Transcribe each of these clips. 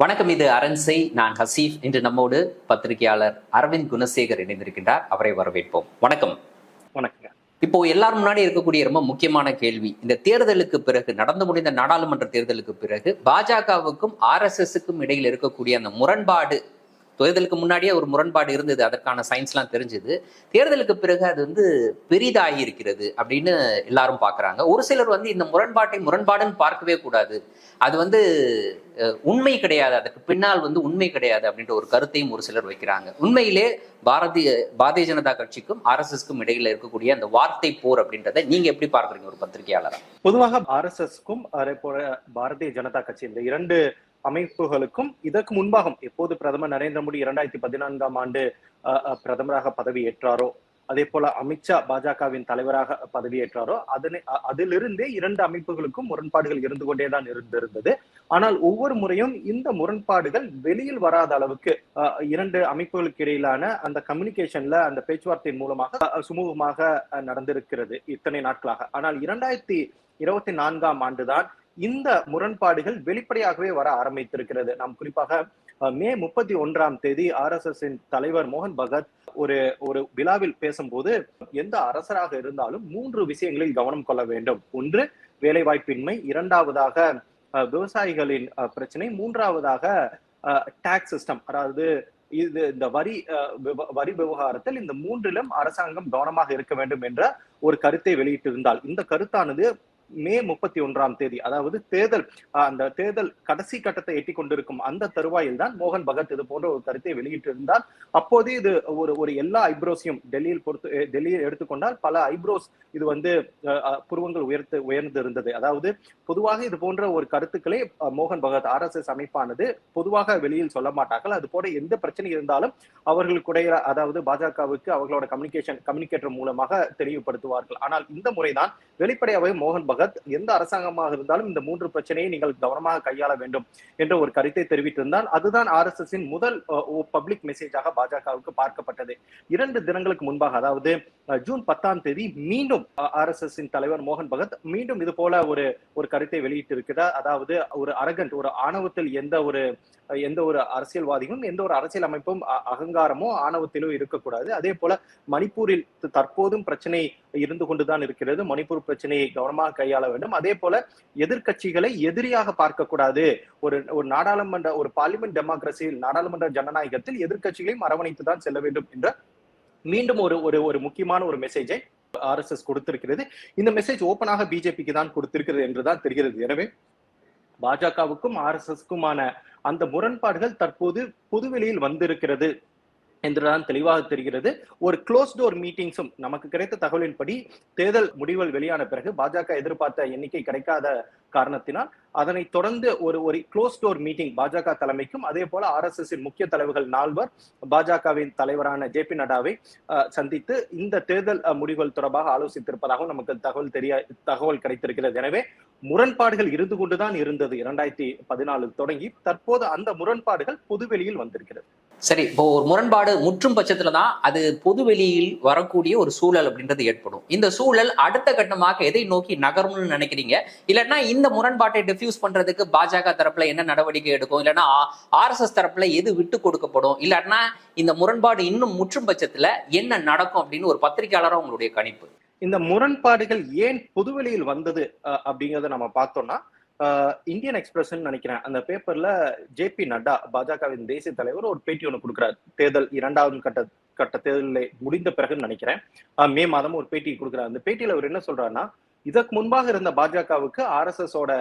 வணக்கம் இது அரண்சை நான் ஹசீஃப். இன்று நம்மோடு பத்திரிகையாளர் அரவிந்த் குணசேகர் இணைந்திருக்கின்றார். அவரை வரவேற்போம். வணக்கம். வணக்கங்க இப்போ எல்லாரும் முன்னாடி இருக்கக்கூடிய ரொம்ப முக்கியமான கேள்வி. இந்த தேர்தலுக்கு பிறகு நடந்து முடிந்த நாடாளுமன்ற தேர்தலுக்கு பிறகு பாஜகவுக்கும் ஆர்எஸ்எஸ்க்கும் இடையில் இருக்கக்கூடிய அந்த முரண்பாடு தேர்தலுக்கு முன்னாடியே ஒரு முரண்பாடு இருந்தது அதற்கான சயின்ஸ்லாம் தெரிஞ்சுது. தேர்தலுக்கு பிறகு அது வந்து பெரிதாகி இருக்கிறது அப்படின்னு எல்லாரும் பார்க்குறாங்க. ஒரு சிலர் வந்து இந்த முரண்பாட்டை முரண்பாடுன்னு பார்க்கவே கூடாது. அது வந்து உண்மை கிடையாது. அதுக்கு பின்னால் வந்து உண்மை கிடையாது அப்படின்ற ஒரு கருத்தையும் ஒரு சிலர் வைக்கிறாங்க. உண்மையிலே பாரதிய பாரதிய ஜனதா கட்சிக்கும் ஆர்எஸ்எஸ்க்கும் இடையில இருக்கக்கூடிய அந்த வார்த்தை போர் அப்படின்றத நீங்க எப்படி பார்க்குறீங்க ஒரு பத்திரிகையாளர்? பொதுவாக ஆர்எஸ்எஸ்க்கும் அதே போல பாரதிய ஜனதா கட்சி இந்த இரண்டு அமைப்புகளுக்கும் இதற்கு முன்பாக எப்போது பிரதமர் நரேந்திர மோடி இரண்டாயிரத்தி பதினான்காம் ஆண்டு பிரதமராக பதவி ஏற்றாரோ அதே போல அமித்ஷா பாஜகவின் தலைவராக பதவியேற்றாரோ அதனை அதிலிருந்தே இரண்டு அமைப்புகளுக்கும் முரண்பாடுகள் இருந்து கொண்டேதான் இருந்திருந்தது. ஆனால் ஒவ்வொரு முறையும் இந்த முரண்பாடுகள் வெளியில் வராத அளவுக்கு இரண்டு அமைப்புகளுக்கு இடையிலான அந்த கம்யூனிகேஷன்ல அந்த பேச்சுவார்த்தையின் மூலமாக சுமூகமாக அஹ், நடந்திருக்கிறது இத்தனை நாட்களாக. ஆனால் இரண்டாயிரத்தி இருபத்தி நான்காம் ஆண்டுதான் இந்த முரண்பாடுகள் வெளிப்படையாகவே வர ஆரம்பித்திருக்கிறது. நாம் குறிப்பாக மே முப்பத்தி ஒன்றாம் தேதி ஆர் எஸ் எஸ் தலைவர் மோகன் பகத் ஒரு ஒரு விழாவில் பேசும்போது எந்த அரசராக இருந்தாலும் மூன்று விஷயங்களில் கவனம் கொள்ள வேண்டும். ஒன்று வேலைவாய்ப்பின்மை. இரண்டாவதாக அஹ், விவசாயிகளின் பிரச்சனை. மூன்றாவதாக டாக்ஸ் சிஸ்டம் அதாவது இது இந்த வரி அஹ், விவ- வரி விவகாரத்தில் இந்த மூன்றிலும் அரசாங்கம் கவனமாக இருக்க வேண்டும் என்ற ஒரு கருத்தை வெளியிட்டிருந்தால் இந்த கருத்தானது மே முப்பத்தி ஒன்றாம் தேதி அதாவது தேர்தல் அந்த தேர்தல் கடைசி கட்டத்தை எட்டி கொண்டிருக்கும் அந்த தருவாயில் தான் மோகன் பகத் இது போன்ற ஒரு கருத்தை வெளியிட்டிருந்தார். அப்போதே இது ஒரு ஒரு எல்லா ஐப்ரோஸையும் டெல்லியில் பொறுத்து டெல்லியில் எடுத்துக்கொண்டால் பல ஐப்ரோஸ் இது வந்து புருவங்கள் உயர்த்து உயர்ந்து இருந்தது அதாவது பொதுவாக இது போன்ற ஒரு கருத்துக்களை மோகன் பகத் ஆர் எஸ் எஸ் அமைப்பானது பொதுவாக வெளியில் சொல்ல மாட்டார்கள். அது போல எந்த பிரச்சனை இருந்தாலும் அவர்களுக்குடைய அதாவது பாஜகவுக்கு அவர்களோட கம்யூனிகேஷன் கம்யூனிகேட்டர் மூலமாக தெளிவுபடுத்துவார்கள். ஆனால் இந்த முறைதான் வெளிப்படையாகவே மோகன் பகத் எந்த அரசாங்கமாக இருந்தாலும் இந்த மூன்று பிரச்சனையை நீங்கள் கவனமாக கையாள வேண்டும் என்ற ஒரு கருத்தை தெரிவித்திருந்தால் அதுதான் ஆர் எஸ் எஸ் முதல் பப்ளிக் மெசேஜாக பாஜகவுக்கு பார்க்கப்பட்டது. இரண்டு தினங்களுக்கு முன்பாக அதாவது ஜூன் பத்தாம் தேதி மீண்டும் ஆர் எஸ் எஸ் தலைவர் மோகன் பகத் மீண்டும் இது போல ஒரு ஒரு கருத்தை வெளியிட்டிருக்கிறார். அதாவது ஒரு அரகண்ட் ஒரு ஆணவத்தில் எந்த ஒரு எந்த ஒரு அரசியல்வாதியும் எந்த ஒரு அரசியல் அமைப்பும் அகங்காரமோ ஆணவத்திலோ இருக்கக்கூடாது. அதே போல மணிப்பூரில் தற்போதும் பிரச்சனை இருந்து கொண்டுதான் இருக்கிறது. மணிப்பூர் பிரச்சனையை கவனமாக கையாள வேண்டும். அதே போல எதிர்க்கட்சிகளை எதிரியாக பார்க்க கூடாது ஒரு ஒரு நாடாளுமன்ற ஒரு பார்லிமெண்ட் டெமோக்ரஸியில் நாடாளுமன்ற ஜனநாயகத்தில் எதிர்க்கட்சிகளையும் அரவணைத்து தான் செல்ல வேண்டும் என்ற மீண்டும் ஒரு ஒரு ஒரு முக்கியமான ஒரு மெசேஜை ஆர்எஸ்எஸ் கொடுத்திருக்கிறது. இந்த மெசேஜ் ஓப்பனாக பிஜேபிக்கு தான் கொடுத்திருக்கிறது என்றுதான் தெரிகிறது. எனவே பாஜகவுக்கும் ஆர்எஸ்எஸ்க்குமான அந்த முரண்பாடுகள் தற்போது பொதுவெளியில் வந்திருக்கிறது. என்றுதான் தெளிவாக தெரிகிறது. ஒரு க்ளோஸ் டோர் மீட்டிங்ஸும் நமக்கு கிடைத்த தகவலின்படி தேர்தல் முடிவுகள் வெளியான பிறகு பாஜக எதிர்பார்த்த எண்ணிக்கை கிடைக்காத காரணத்தினால் அதனை தொடர்ந்து ஒரு ஒரு க்ளோஸ் டோர் மீட்டிங் பாஜக தலைமைக்கும் அதே போல ஆர் எஸ் எஸ் முக்கிய தலைவர்கள் நால்வர் பாஜகவின் தலைவரான ஜே பி நட்டாவை சந்தித்து இந்த தேர்தல் முடிவுகள் தொடர்பாக ஆலோசித்திருப்பதாகவும் நமக்கு தகவல் தெரிய தகவல் கிடைத்திருக்கிறது. எனவே முரண்பாடுகள் இருந்து கொண்டுதான் இருந்தது இரண்டாயிரத்தி பதினாலு தொடங்கி தற்போது அந்த முரண்பாடுகள் பொதுவெளியில் வந்திருக்கிறது. சரி இப்போ ஒரு முரண்பாடு முற்றும் பட்சத்துல தான் அது பொதுவெளியில் வரக்கூடிய ஒரு சூழல் அப்படின்றது ஏற்படும். இந்த சூழல் அடுத்த கட்டமாக எதை நோக்கி நகரும்னு நினைக்கிறீங்க? இல்லைன்னா இந்த முரண்பாட்டை டிஃப்யூஸ் பண்றதுக்கு பாஜக தரப்புல என்ன நடவடிக்கை எடுக்கும்? இல்லைன்னா ஆர்எஸ்எஸ் தரப்புல எது விட்டு கொடுக்கப்படும்? இல்லைன்னா இந்த முரண்பாடு இன்னும் முற்றும் பட்சத்துல என்ன நடக்கும் அப்படின்னு ஒரு பத்திரிகையாளர் உங்களுடைய கணிப்பு. இந்த முரண்பாடுகள் ஏன் புதுவெளியில் வந்தது அப்படிங்கறத நம்ம பார்த்தோம்னா இந்தியன் எக்ஸ்பிரஸ் நினைக்கிறேன். அந்த பேப்பர்ல ஜே பி நட்டா பாஜகவின் தேசிய தலைவர் ஒரு பேட்டி ஒன்று கொடுக்குறாரு. தேர்தல் இரண்டாவது கட்ட கட்ட தேர்தலில் முடிந்த பிறகுன்னு நினைக்கிறேன். மே மாதம் ஒரு பேட்டி கொடுக்குறாரு. அந்த பேட்டியில அவர் என்ன சொல்றாருன்னா இதற்கு முன்பாக இருந்த பாஜகவுக்கு ஆர்எஸ்எஸ் ஓட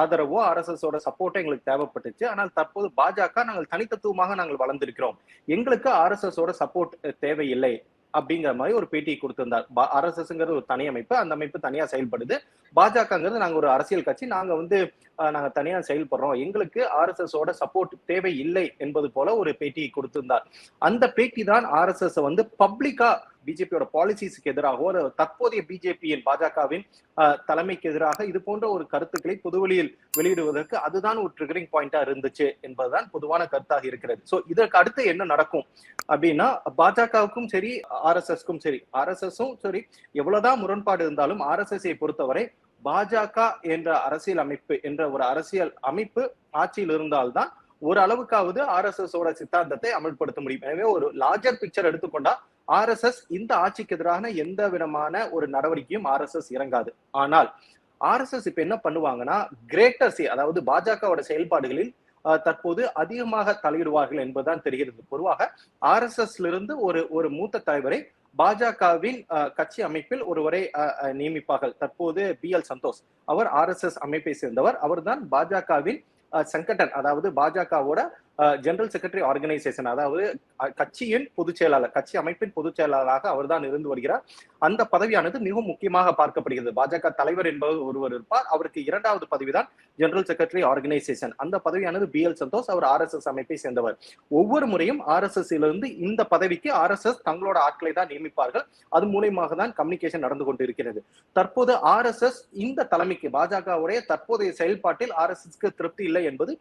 ஆதரவோ ஆர்எஸ்எஸ் சப்போர்ட்டோ எங்களுக்கு தேவைப்பட்டுச்சு. ஆனால் தற்போது பாஜக நாங்கள் தனித்தத்துவமாக நாங்கள் வளர்ந்திருக்கிறோம். எங்களுக்கு ஆர்எஸ்எஸ் ஓட சப்போர்ட் தேவையில்லை அப்படிங்கிற மாதிரி ஒரு பேட்டி கொடுத்திருந்தார். ஆர்எஸ்எஸ்ங்கிறது ஒரு தனி அமைப்பு. அந்த அமைப்பு தனியா செயல்படுது. பாஜகங்கிறது நாங்க ஒரு அரசியல் கட்சி. நாங்க வந்து நாங்க தனியா செயல்படுறோம். எங்களுக்கு ஆர்எஸ்எஸ் சப்போர்ட் தேவை இல்லை என்பது போல ஒரு பேட்டியை கொடுத்திருந்தார். அந்த பேட்டி தான் ஆர்எஸ்எஸ் வந்து பப்ளிக்கா பிஜேபியோட பாலிசிஸ்க்கு எதிராகவோ தற்போதைய பிஜேபியின் பாஜகவின் தலைமைக்கு எதிராக இது போன்ற ஒரு கருத்துக்களை பொதுவெளியில் வெளியிடுவதற்கு அதுதான் ஒரு ட்ரிகரிங் பாயிண்டா இருந்துச்சு என்பதுதான் பொதுவான கருத்தாக இருக்கிறது. சோ இதற்கு அடுத்து என்ன நடக்கும் அப்படின்னா பாஜகவுக்கும் சரி ஆர்எஸ்எஸ்க்கும் சரி ஆர்எஸ்எஸும் சரி எவ்வளவுதான் முரண்பாடு இருந்தாலும் ஆர்எஸ்எஸ்ஐ பொறுத்தவரை பாஜக என்ற அரசியல் அமைப்பு என்ற ஒரு அரசியல் அமைப்பு ஆட்சியில் இருந்தால்தான் ஒரு அளவுக்காவது ஆர் எஸ் எஸ் ஓட சித்தாந்தத்தை அமல்படுத்த முடியும். எனவே ஒரு லார்ஜர் பிக்சர் எடுத்துக்கொண்டா ஆர் எஸ் எஸ் இந்த ஆட்சிக்கு எதிரான எந்த விதமான ஒரு நடவடிக்கையும் ஆர் எஸ் எஸ் இறங்காது. ஆனால் ஆர் எஸ் எஸ் இப்ப என்ன பண்ணுவாங்கன்னா கிரேட்டர் சி அதாவது பாஜகவோட செயல்பாடுகளில் அஹ், தற்போது அதிகமாக தலையிடுவார்கள் என்பதுதான் தெரிகிறது. பொதுவாக ஆர் எஸ் எஸ்ல இருந்து ஒரு ஒரு மூத்த தலைவரை பாஜகவின் கட்சி அமைப்பில் ஒருவரை நியமிப்பார்கள். தற்போது பி எல் சந்தோஷ் அவர் ஆர் எஸ் எஸ் அமைப்பை சேர்ந்தவர். அவர்தான் பாஜகவின் சங்கடன் அதாவது பாஜகவோட ஜெனரல் செக்ரட்டரி ஆர்கனைசேஷன் அதாவது கட்சியின் பொதுச் செயலாளர் கட்சி அமைப்பின் பொதுச் செயலாளராக அவர்தான் இருந்து வருகிறார். அந்த பதவியானது மிகவும் முக்கியமாக பார்க்கப்படுகிறது. பாஜக தலைவர் என்பவர் ஒருவர் இருப்பார். அவருக்கு இரண்டாவது பதவிதான் ஜெனரல் செக்ரட்டரி ஆர்கனைசேஷன் அந்த பதவியானது பி எல் சந்தோஷ் அவர் ஆர் எஸ் எஸ் அமைப்பை சேர்ந்தவர். ஒவ்வொரு முறையும் ஆர் எஸ் எஸ் இருந்து இந்த பதவிக்கு ஆர் எஸ் எஸ் தங்களோட ஆட்களை தான் நியமிப்பார்கள். அது மூலியமாக தான் கம்யூனிகேஷன் நடந்து கொண்டு இருக்கிறது தற்போது ஆர் எஸ் எஸ் இந்த தலைமைக்கு பாஜகவுடைய தற்போதைய செயல்பாட்டில் ஆர் எஸ் எஸ்க்கு திருப்தி இல்லை என்பது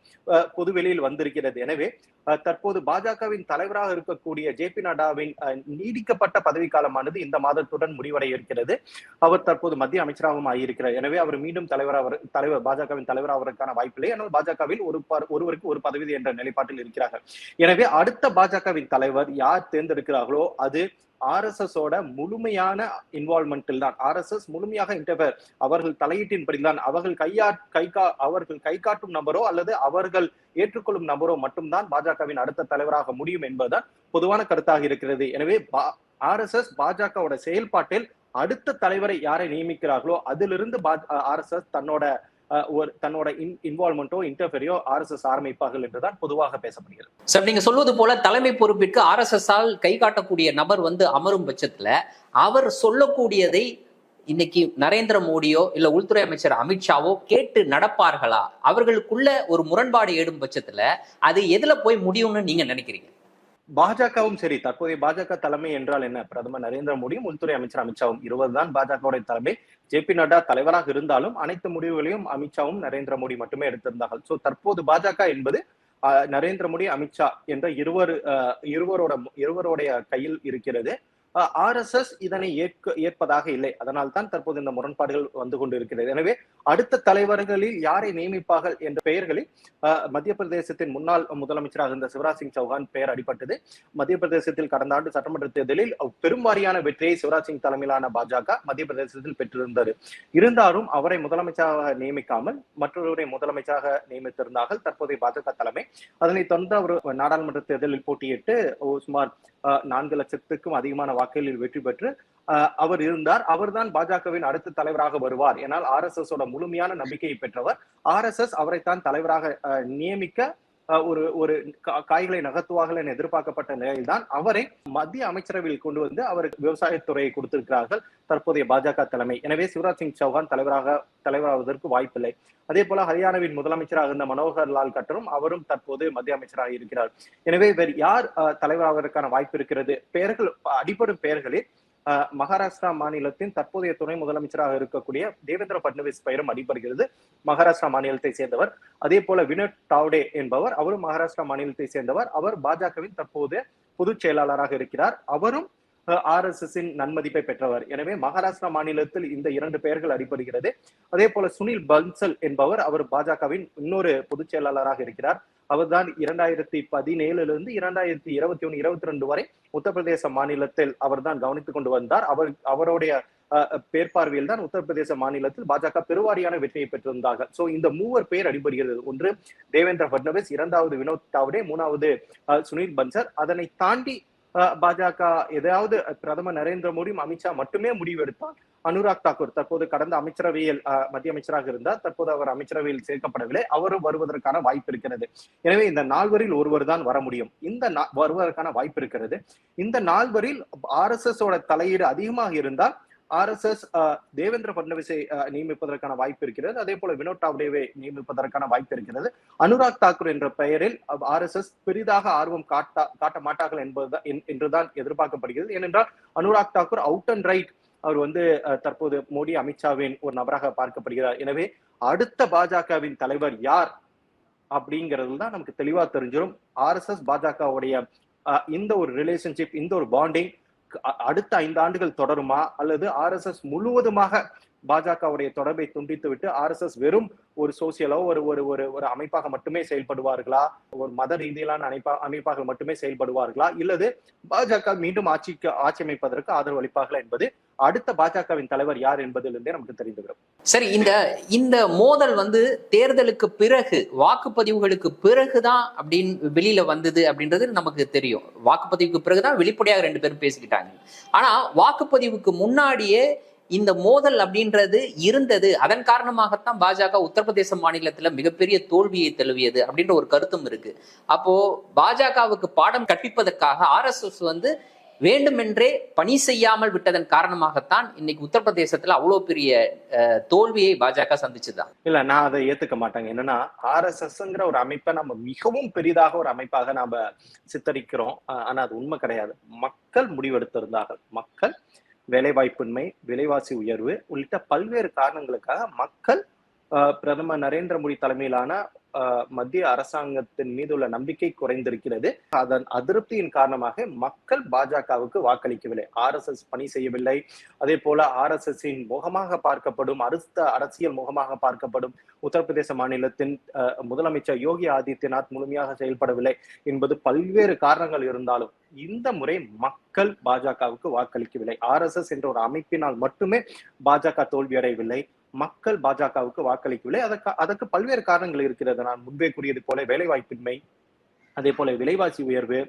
பொதுவெளியில் வந்திருக்கிறது. எனவே தற்போது பாஜகவின் தலைவராக இருக்கக்கூடிய ஜே பி நட்டாவின் நீடிக்கப்பட்ட பதவிக்காலமானது இந்த மாதத்துடன் முடிவடைய இருக்கிறது. அவர் தற்போது மத்திய அமைச்சராகவும் ஆகியிருக்கிறார். எனவே அவர் மீண்டும் தலைவராக தலைவர் பாஜகவின் தலைவராவதற்கான வாய்ப்பில்லை. ஆனால் பாஜகவில் ஒரு ப- ஒருவருக்கு ஒரு பதவி என்ற நிலைப்பாட்டில் இருக்கிறார்கள். எனவே அடுத்த பாஜகவின் தலைவர் யார் தேர்ந்தெடுக்கிறார்களோ அது ஆர் ஓட முழுமையான இன்வால்மெண்ட்டில் தான். ஆர்எஸ்எஸ் முழுமையாக இன்டர்ஃபேர் அவர்கள் தலையீட்டின்படி தான் அவர்கள் கையா கை கா அவர்கள் கை காட்டும் நபரோ அல்லது அவர்கள் ஏற்றுக்கொள்ளும் நபரோ மட்டும்தான் பாஜகவின் அடுத்த தலைவராக முடியும் என்பதுதான் பொதுவான கருத்தாக இருக்கிறது. எனவே ஆர்எஸ்எஸ் பாஜகவோட செயல்பாட்டில் அடுத்த தலைவரை யாரை நியமிக்கிறார்களோ அதிலிருந்து பா ஆர்எஸ்எஸ் தன்னோட ஒரு தன்னோட இன்வால்மெண்ட்டோ இன்டர்ஃபெரியோ ஆர் எஸ் எஸ் ஆரம்பிப்பார்கள் என்றுதான் பொதுவாக பேசப்படுகிறது. சார் நீங்க சொல்வது போல தலைமை பொறுப்பிற்கு ஆர்எஸ்எஸ் ஆல் கை காட்டக்கூடிய நபர் வந்து அமரும் பட்சத்துல அவர் சொல்லக்கூடியதை இன்னைக்கு நரேந்திர மோடியோ இல்ல உள்துறை அமைச்சர் அமித்ஷாவோ கேட்டு நடப்பார்களா? அவர்களுக்குள்ள ஒரு முரண்பாடு ஏடும் பட்சத்துல அது எதுல போய் முடியும்னு நீங்க நினைக்கிறீங்க? பாஜகவும் சரி தற்போதைய பாஜக தலைமை என்றால் என்ன? பிரதமர் நரேந்திர மோடியும் உள்துறை அமைச்சர் அமித்ஷாவும் இருவர்தான் பாஜகவுடைய தலைமை. ஜே பி நட்டா தலைவராக இருந்தாலும் அனைத்து முடிவுகளையும் அமித்ஷாவும் நரேந்திர மோடி மட்டுமே எடுத்திருந்தார்கள். சோ தற்போது பாஜக என்பது நரேந்திர மோடி அமித்ஷா என்ற இருவர் இருவரோட இருவருடைய கையில் இருக்கிறது. ஆர் எஸ் எஸ் இதனை ஏற்க ஏற்பதாக இல்லை. அதனால் தான் தற்போது இந்த முரண்பாடுகள் வந்து கொண்டிருக்கிறது. எனவே அடுத்த தலைவர்களில் யாரை நியமிப்பார்கள் என்ற பெயர்களில் மத்திய பிரதேசத்தின் முன்னாள் முதலமைச்சராக இருந்த சிவராஜ் சிங் சௌஹான் பெயர் அடிபட்டது. மத்திய பிரதேசத்தில் கடந்த ஆண்டு சட்டமன்ற தேர்தலில் பெரும்பாரியான வெற்றியை சிவராஜ் சிங் தலைமையிலான பாஜக மத்திய பிரதேசத்தில் பெற்றிருந்தது. இருந்தாலும் அவரை முதலமைச்சராக நியமிக்காமல் மற்றொருவரை முதலமைச்சராக நியமித்திருந்தார்கள் தற்போதைய பாஜக தலைமை. அதனைத் தொடர்ந்து அவர் நாடாளுமன்ற தேர்தலில் போட்டியிட்டு சுமார் நான்கு லட்சத்துக்கும் அதிகமான வாக்குகளில் வெற்றி பெற்று அவர் இருந்தார். அவர்தான் பாஜகவின் அடுத்த தலைவராக வருவார். ஏனால் ஆர் எஸ் எஸ் ஓட முழுமையான நம்பிக்கையை பெற்றவர். ஆர் எஸ் எஸ் அவரைத்தான் தலைவராக நியமிக்க ஒரு ஒரு கா- காய்களை நகர்த்துவார்கள் என எதிர்பார்க்கப்பட்ட நிலையில்தான் அவரை மத்திய அமைச்சரவையில் கொண்டு வந்து அவருக்கு விவசாயத்துறையை கொடுத்திருக்கிறார்கள் தற்போதைய பாஜக தலைமை. எனவே சிவராஜ் சிங் சௌஹான் தலைவராக தலைவராவதற்கு வாய்ப்பில்லை. அதே போல ஹரியானாவின் முதலமைச்சராக இருந்த மனோகர் லால் கட்டரும் அவரும் தற்போது மத்திய அமைச்சராக இருக்கிறார். எனவே வேறு யார் தலைவராவதற்கான வாய்ப்பு இருக்கிறது? பெயர்கள் அடிப்படும் பெயர்களில் மகாராஷ்டிரா மாநிலத்தின் தற்போதைய துணை முதலமைச்சராக இருக்கக்கூடிய தேவேந்திர பட்னவிஸ் பெயரும் அடிபடுகிறது. மகாராஷ்டிரா மாநிலத்தை சேர்ந்தவர். அதே போல வினோத் டாவ்டே என்பவர் அவரும் மகாராஷ்டிரா மாநிலத்தை சேர்ந்தவர். அவர் பாஜகவின் தற்போது பொதுச் செயலாளராக இருக்கிறார். அவரும் ஆர் எஸ் எஸ் நன்மதிப்பை பெற்றவர். எனவே மகாராஷ்டிரா மாநிலத்தில் இந்த இரண்டு பெயர்கள் அடிபடுகிறது. அதே போல சுனில் பன்சல் என்பவர் அவர் பாஜகவின் இன்னொரு பொதுச் செயலாளராக இருக்கிறார். அவர்தான் இரண்டாயிரத்தி பதினேழுல இருந்து இரண்டாயிரத்தி இருபத்தி ஒண்ணு இருபத்தி ரெண்டு வரை உத்தரப்பிரதேச மாநிலத்தில் அவர்தான் கவனித்துக் கொண்டு வந்தார். அவர் அவருடைய பேர்பார்வையில் தான் உத்தரப்பிரதேச மாநிலத்தில் பாஜக பெருவாரியான வெற்றியை பெற்றிருந்தார்கள். சோ இந்த மூவர் பெயர் அடிபடுகிறது. ஒன்று தேவேந்திர பட்னவிஸ் இரண்டாவது வினோத் தாவடே மூணாவது அஹ், சுனில் பன்சர். அதனை தாண்டி அஹ், பாஜக ஏதாவது பிரதமர் நரேந்திர மோடியும் அமித்ஷா மட்டுமே முடிவெடுத்தால் அனுராக் தாக்கூர் தற்போது கடந்த அமைச்சரவையில் மத்திய அமைச்சராக இருந்தார். தற்போது அவர் அமைச்சரவையில் சேர்க்கப்படவில்லை. அவரும் வருவதற்கான வாய்ப்பு இருக்கிறது. எனவே இந்த நால்வரில் ஒருவர் தான் வர முடியும். இந்த வருவதற்கான வாய்ப்பு இருக்கிறது. இந்த நால்வரில் ஆர் எஸ் எஸ் ஓட தலையீடு அதிகமாக இருந்தால் ஆர் எஸ் எஸ் தேவேந்திர பட்னவிஸை நியமிப்பதற்கான வாய்ப்பு இருக்கிறது. அதே போல வினோத் டாவ்டேவை நியமிப்பதற்கான வாய்ப்பு இருக்கிறது. அனுராக் தாக்கூர் என்ற பெயரில் ஆர் எஸ் எஸ் பெரிதாக ஆர்வம் காட்ட காட்ட மாட்டார்கள் என்பது என்றுதான் எதிர்பார்க்கப்படுகிறது. ஏனென்றால் Anurag Thakur out and right அவர் வந்து தற்போது மோடி அமித்ஷாவின் ஒரு நபராக பார்க்கப்படுகிறார். எனவே அடுத்த பாஜகவின் தலைவர் யார் அப்படிங்கிறது தான் நமக்கு தெளிவா தெரிஞ்சிடும் ஆர்எஸ்எஸ் பாஜகவுடைய இந்த ஒரு ரிலேஷன்ஷிப் இந்த ஒரு பாண்டிங் அடுத்த ஐந்து ஆண்டுகள் தொடருமா? அல்லது ஆர்எஸ்எஸ் முழுவதுமாக பாஜகவுடைய தொடர்பை துண்டித்து விட்டு ஆர்எஸ்எஸ் வெறும் ஒரு சோசியலோ ஒரு ஒரு ஒரு ஒரு அமைப்பாக மட்டுமே செயல்படுவார்களா? ஒரு மத ரீதியிலான அமைப்பா அமைப்பாக மட்டுமே செயல்படுவார்களா? இல்லது பாஜக மீண்டும் ஆட்சிக்கு ஆட்சி அமைப்பதற்கு ஆதரவு அளிப்பார்களா என்பது அடுத்த பாஜகவின் தலைவர் யார் என்பதிலிருந்தே நமக்கு தெரிந்துவிடும். சரி இந்த இந்த மோதல் வந்து தேர்தலுக்கு பிறகு வாக்குப்பதிவுகளுக்கு பிறகுதான் அப்படின்னு வெளியில வந்தது அப்படின்றது நமக்கு தெரியும். வாக்குப்பதிவுக்கு பிறகுதான் வெளிப்படையாக ரெண்டு பேரும் பேசிக்கிட்டாங்க. ஆனா வாக்குப்பதிவுக்கு முன்னாடியே இந்த மோதல் அப்படின்றது இருந்தது. அதன் காரணமாகத்தான் பாஜக உத்தரப்பிரதேச மாநிலத்துல மிகப்பெரிய தோல்வியை தழுவியது அப்படின்ற ஒரு கருத்தும் இருக்கு. அப்போ பாஜகவுக்கு பாடம் கற்பிப்பதற்காக ஆர்எஸ்எஸ் வந்து வேண்டுமென்றே பணி செய்யாமல் விட்டதன் காரணமாகத்தான் இன்னைக்கு உத்தரப்பிரதேசத்துல அவ்வளவு பெரிய தோல்வியை பாஜக சந்திச்சுதான் இல்ல நான் அதை ஏத்துக்க மாட்டேங்க. என்னன்னா ஆர்எஸ்எஸ்ங்கிற ஒரு அமைப்பை நம்ம மிகவும் பெரிதாக ஒரு அமைப்பாக நாம சித்தரிக்கிறோம். ஆனா அது உண்மை கிடையாது. மக்கள் முடிவெடுத்திருந்தார்கள். மக்கள் வேலைவாய்ப்பின்மை விலைவாசி உயர்வு உள்ளிட்ட பல்வேறு காரணங்களுக்காக மக்கள் பிரதமர் நரேந்திர மோடி தலைமையிலான மத்திய அரசாங்கத்தின் மீது உள்ள நம்பிக்கை குறைந்திருக்கிறது. அதன் அதிருப்தியின் காரணமாக மக்கள் பாஜகவுக்கு வாக்களிக்கவில்லை. ஆர்எஸ்எஸ் பணி செய்யவில்லை. அதே போல ஆர்எஸ்எஸ்ஸின் முகமாக பார்க்கப்படும் அடுத்த அரசியல் முகமாக பார்க்கப்படும் உத்தரப்பிரதேச மாநிலத்தின் முதலமைச்சர் யோகி ஆதித்யநாத் முழுமையாக செயல்படவில்லை என்பது பல்வேறு காரணங்கள் இருந்தாலும் இந்த முறை மக்கள் பாஜகவுக்கு வாக்களிக்கவில்லை. ஆர்எஸ்எஸ் என்ற ஒரு அமைப்பினால் மட்டுமே பாஜக தோல்வியடையவில்லை. மக்கள் பாஜகவுக்கு வாக்களிக்கவில்லை. அதற்கு அதற்கு பல்வேறு காரணங்கள் இருக்கிறது. நான் முன்பே கூறியது போல வேலைவாய்ப்பின்மை அதே போல விலைவாசி உயர்வு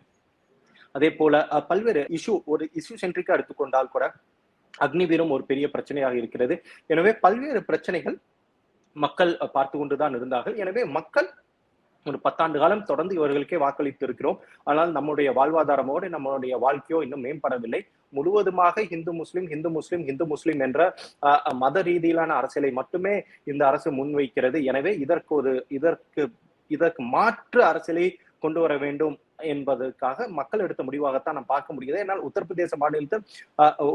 அதே போல பல்வேறு இஷ்யூ ஒரு இஷ்யூ சென்ட்ரிக்கா எடுத்துக்கொண்டால் கூட அக்னிவீரம் ஒரு பெரிய பிரச்சனையாக இருக்கிறது. எனவே பல்வேறு பிரச்சனைகள் மக்கள் பார்த்து கொண்டுதான் இருந்தார்கள். எனவே மக்கள் ஒரு பத்தாண்டு காலம் தொடர்ந்து இவர்களுக்கே வாக்களித்து இருக்கிறோம் ஆனால் நம்முடைய வாழ்வாதாரமோடு நம்மளுடைய வாழ்க்கையோ இன்னும் மேம்படவில்லை. முழுவதுமாக இந்து முஸ்லிம் இந்து முஸ்லிம் இந்து முஸ்லிம் என்ற மத ரீதியிலான அரசியலை மட்டுமே இந்த அரசு முன்வைக்கிறது. எனவே இதற்கு ஒரு இதற்கு இதற்கு மாற்று அரசியலை கொண்டு வர வேண்டும் என்பதற்காக மக்கள் எடுத்த முடிவாகத்தான் நாம் பார்க்க முடியுது ஏன்னால் உத்தரப்பிரதேச மாநிலத்தில்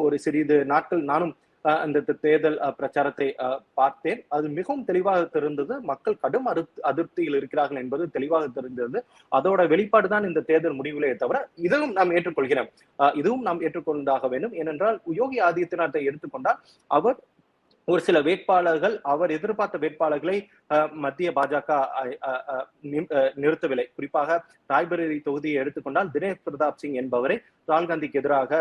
ஒரு சிறிது நாட்கள் நானும் அந்த தேர்தல் பிரச்சாரத்தை அஹ், பார்த்தேன். அது மிகவும் தெளிவாக தெரிந்தது. மக்கள் கடும் அதிருப்தியில் இருக்கிறார்கள் என்பது தெளிவாக தெரிந்தது. அதோட வெளிப்பாடு தான் இந்த தேர்தல் முடிவுகளே தவிர இதுவும் நாம் ஏற்றுக்கொள்கிறோம். இதுவும் நாம் ஏற்றுக்கொண்டாக வேண்டும். ஏனென்றால் யோகி ஆதித்யநாத்தை எடுத்துக்கொண்டால் அவர் ஒரு சில வேட்பாளர்கள் அவர் எதிர்பார்த்த வேட்பாளர்களை மத்திய பாஜக அஹ், அஹ், நிறுத்தவில்லை. குறிப்பாக ராய்பரேலி தொகுதியை எடுத்துக்கொண்டால் தினேஷ் பிரதாப் சிங் என்பவரை ராகுல் காந்திக்கு எதிராக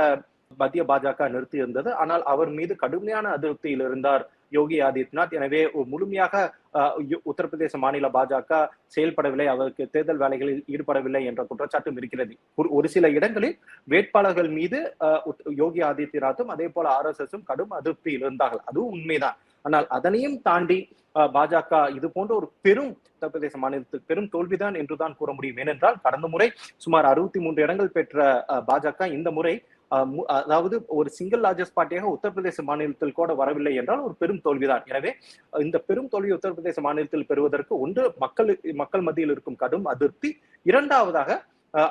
மத்திய பாஜக நிறுத்தி இருந்தது ஆனால் அவர் மீது கடுமையான அதிருப்தியில் இருந்தார் யோகி ஆதித்யநாத். எனவே முழுமையாக உத்தரப்பிரதேச மாநில பாஜக செயல்படவில்லை. அவருக்கு தேர்தல் வேலைகளில் ஈடுபடவில்லை என்ற குற்றச்சாட்டும் இருக்கிறது. ஒரு- சில இடங்களில் வேட்பாளர்கள் மீது யோகி ஆதித்யநாத்தும் அதே போல ஆர் எஸ் எஸும் கடும் அதிருப்தியில் இருந்தார்கள். அதுவும் உண்மைதான். ஆனால் அதனையும் தாண்டி அஹ், பாஜக இது போன்ற ஒரு பெரும் உத்தரப்பிரதேச மாநிலத்துக்கு பெரும் தோல்விதான் என்றுதான் கூற முடியும். ஏனென்றால் கடந்த முறை சுமார் அறுபத்தி மூன்று இடங்கள் பெற்ற அஹ், பாஜக இந்த முறை அதாவது ஒரு சிங்கிள் லார்ஜஸ்ட் பார்ட்டியாக உத்தரப்பிரதேச மாநிலத்தில் கூட வரவில்லை என்றால் ஒரு பெரும் தோல்விதான். எனவே இந்த பெரும் தோல்வி உத்தரப்பிரதேச மாநிலத்தில் பெறுவதற்கு ஒன்று மக்கள் மக்கள் மத்தியில் இருக்கும் கடும் அதிருப்தி. இரண்டாவதாக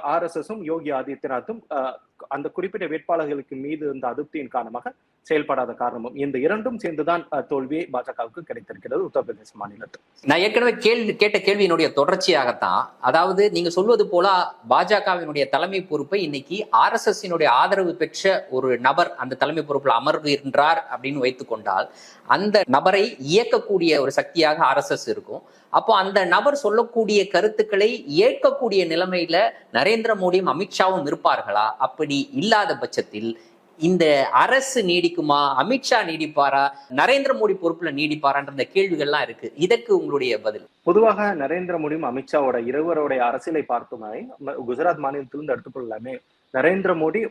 ஆர் எஸ் எஸும் யோகி ஆதித்யநாத்தும் அஹ், அந்த குறிப்பிட்ட வேட்பாளர்களுக்கு மீது இருந்த அதிருப்தியின் காரணமாக செயல்படாத காரணமும் இந்த இரண்டும் சேர்ந்துதான் தோல்வியை பாஜகவுக்கு கிடைத்திருக்கிறது உத்தரப்பிரதேச மாநிலத்தில். நான் ஏற்கனவே கேள்வி கேட்ட கேள்வியினுடைய தொடர்ச்சியாகத்தான் அதாவது நீங்க சொல்வது போல பாஜகவினுடைய தலைமை பொறுப்பை இன்னைக்கு ஆர் எஸ் எஸ் ஆதரவு பெற்ற ஒரு நபர் அந்த தலைமை பொறுப்பில் அமர்கின்றார் அப்படின்னு வைத்துக்கொண்டால் அந்த நபரை இயக்கக்கூடிய ஒரு சக்தியாக ஆர் எஸ் எஸ் இருக்கும். அப்போ அந்த நபர் சொல்லக்கூடிய கருத்துக்களை ஏற்கக்கூடிய நிலைமையில நரேந்திர மோடியும் அமித்ஷாவும் இருப்பார்களா? அப்ப அப்படி இல்லாத பட்சத்தில் இந்த அரசு நீடிக்குமா அமித்ஷா நீடிப்பாரா நரேந்திர மோடி பொறுப்புல நீடிப்பாரான்ற இந்த கேள்விகள்லாம் இருக்கு. இதற்கு உங்களுடைய பதில். பொதுவாக நரேந்திர மோடியும் அமித்ஷாவோட இருவருடைய அரசியலை பார்த்தோமே குஜராத் மாநிலத்திலிருந்து எடுத்துக்கொள்ளலாமே. நரேந்திர மோடி